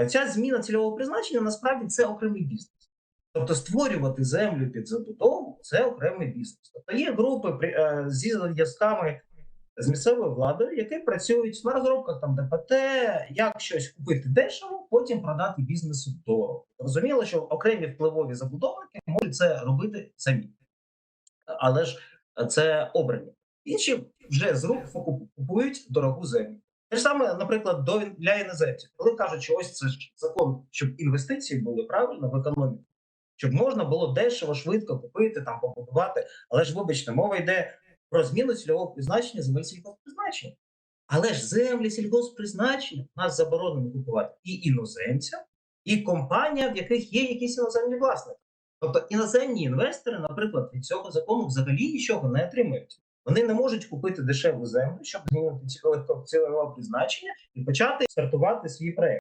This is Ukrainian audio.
А ця зміна цільового призначення насправді це окремий бізнес. Тобто створювати землю під забудову це окремий бізнес. Тобто є групи е, зі зв'язками з місцевою владою, які працюють на розробках там ДПТ, як щось купити дешево, потім продати бізнесу дорого. Зрозуміло, що окремі впливові забудовники можуть це робити самі, але ж це обрані. Інші вже з рук купують дорогу землю. Те ж саме, наприклад, до для іноземців, коли кажуть, що ось це ж закон, щоб інвестиції були правильно в економіку, щоб можна було дешево, швидко купити, там побудувати. Але ж, вибачте, мова йде про зміну цільового призначення земель сільгоспризначення. Але ж землі сільгоспризначення нас заборонено купувати і іноземцям, і компаніям, в яких є якісь іноземні власники. Тобто іноземні інвестори, наприклад, від цього закону взагалі нічого не отримують. Вони не можуть купити дешеву землю, щоб змінити цільове призначення і почати стартувати свій проект.